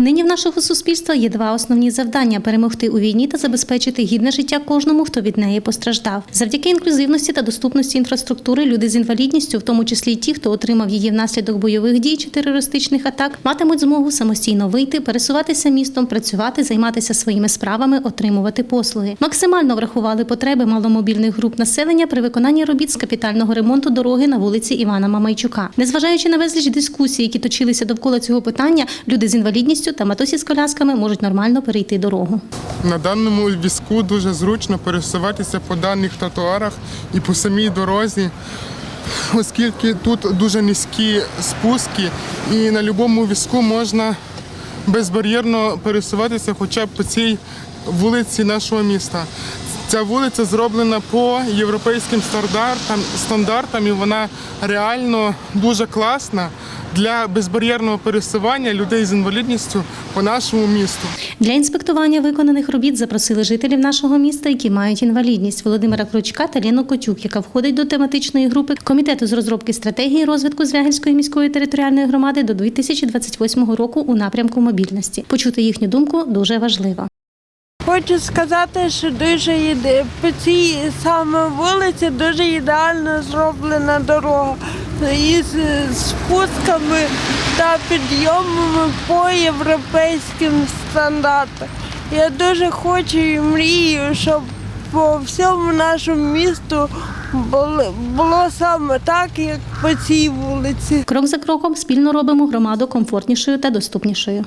Нині в нашого суспільства є два основні завдання: перемогти у війні та забезпечити гідне життя кожному, хто від неї постраждав. Завдяки інклюзивності та доступності інфраструктури люди з інвалідністю, в тому числі й ті, хто отримав її внаслідок бойових дій чи терористичних атак, матимуть змогу самостійно вийти, пересуватися містом, працювати, займатися своїми справами, отримувати послуги. Максимально врахували потреби маломобільних груп населення при виконанні робіт з капітального ремонту дороги на вулиці Івана Мамайчука. Незважаючи на безліч дискусій, які точилися довкола цього питання, люди з інвалідністю та матусі з колясками можуть нормально перейти дорогу. На даному візку дуже зручно пересуватися по даних тротуарах і по самій дорозі, оскільки тут дуже низькі спуски, і на будь-якому візку можна безбар'єрно пересуватися хоча б по цій вулиці нашого міста. Ця вулиця зроблена по європейським стандартам, стандартам і вона реально дуже класна для безбар'єрного пересування людей з інвалідністю по нашому місту. Для інспектування виконаних робіт запросили жителів нашого міста, які мають інвалідність Володимира Кручка та Лену Котюк, яка входить до тематичної групи комітету з розробки стратегії розвитку Звягельської міської територіальної громади до 2028 року у напрямку мобільності. Почути їхню думку дуже важливо. Хочу сказати, що дуже іде по цій саме вулиці дуже ідеально зроблена дорога із спусками та підйомами по європейським стандартам. Я дуже хочу і мрію, щоб по всьому нашому місту було, було саме так, як по цій вулиці. Крок за кроком спільно робимо громаду комфортнішою та доступнішою.